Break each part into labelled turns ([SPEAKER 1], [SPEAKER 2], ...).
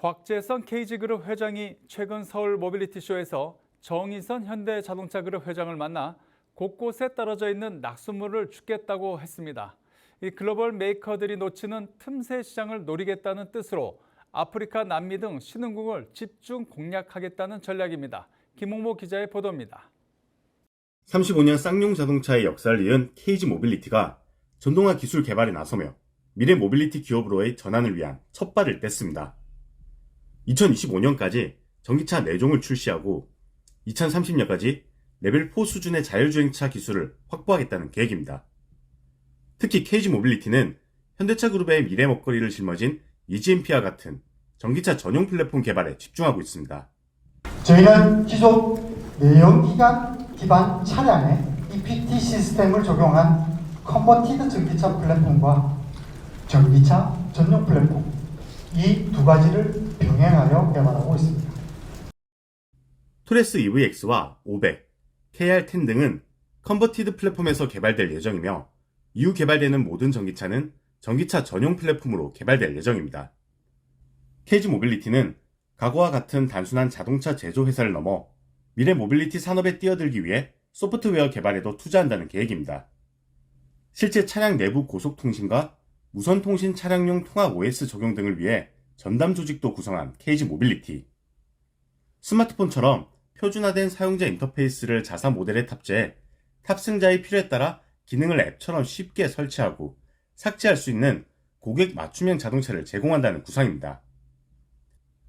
[SPEAKER 1] 곽재선 KG그룹 회장이 최근 서울 모빌리티쇼에서 정의선 현대자동차그룹 회장을 만나 곳곳에 떨어져 있는 낙수물을 줍겠다고 했습니다. 이 글로벌 메이커들이 놓치는 틈새 시장을 노리겠다는 뜻으로 아프리카, 남미 등 신흥국을 집중 공략하겠다는 전략입니다. 김홍모 기자의 보도입니다.
[SPEAKER 2] 35년 쌍용 자동차의 역사를 이은 KG 모빌리티가 전동화 기술 개발에 나서며 미래 모빌리티 기업으로의 전환을 위한 첫 발을 뗐습니다. 2025년까지 전기차 4종을 출시하고 2030년까지 레벨 4 수준의 자율주행차 기술을 확보하겠다는 계획입니다. 특히 KG 모빌리티는 현대차 그룹의 미래 먹거리를 짊어진 EGMP와 같은 전기차 전용 플랫폼 개발에 집중하고 있습니다.
[SPEAKER 3] 저희는 기존 내연기관 기반 차량에 EPT 시스템을 적용한 컨버티드 전기차 플랫폼과 전기차 전용 플랫폼 이 두 가지를 병행하여 개발하고 있습니다.
[SPEAKER 2] 토레스 EVX와 500, KR10 등은 컨버티드 플랫폼에서 개발될 예정이며 이후 개발되는 모든 전기차는 전기차 전용 플랫폼으로 개발될 예정입니다. KG 모빌리티는 과거와 같은 단순한 자동차 제조 회사를 넘어 미래 모빌리티 산업에 뛰어들기 위해 소프트웨어 개발에도 투자한다는 계획입니다. 실제 차량 내부 고속통신과 무선통신 차량용 통합 OS 적용 등을 위해 전담 조직도 구성한 KG 모빌리티. 스마트폰처럼 표준화된 사용자 인터페이스를 자사 모델에 탑재해 탑승자의 필요에 따라 기능을 앱처럼 쉽게 설치하고 삭제할 수 있는 고객 맞춤형 자동차를 제공한다는 구상입니다.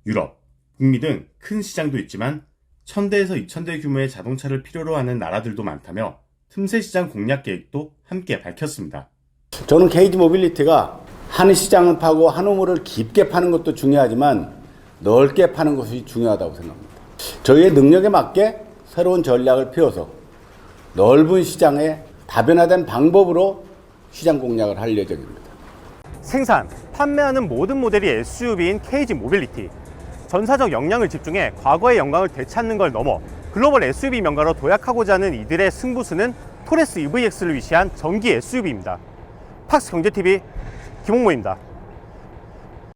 [SPEAKER 2] 유럽, 북미 등 큰 시장도 있지만 1000대에서 2000대 규모의 자동차를 필요로 하는 나라들도 많다며 틈새 시장 공략 계획도 함께 밝혔습니다.
[SPEAKER 4] 저는 케이지 모빌리티가 한 시장을 파고 한 우물을 깊게 파는 것도 중요하지만 넓게 파는 것이 중요하다고 생각합니다. 저희의 능력에 맞게 새로운 전략을 펴서 넓은 시장에 다변화된 방법으로 시장 공략을 할 예정입니다.
[SPEAKER 5] 생산, 판매하는 모든 모델이 SUV인 KG 모빌리티. 전사적 역량을 집중해 과거의 영광을 되찾는 걸 넘어 글로벌 SUV 명가로 도약하고자 하는 이들의 승부수는 토레스 EVX를 위시한 전기 SUV입니다. 팍스 경제TV 김홍모입니다.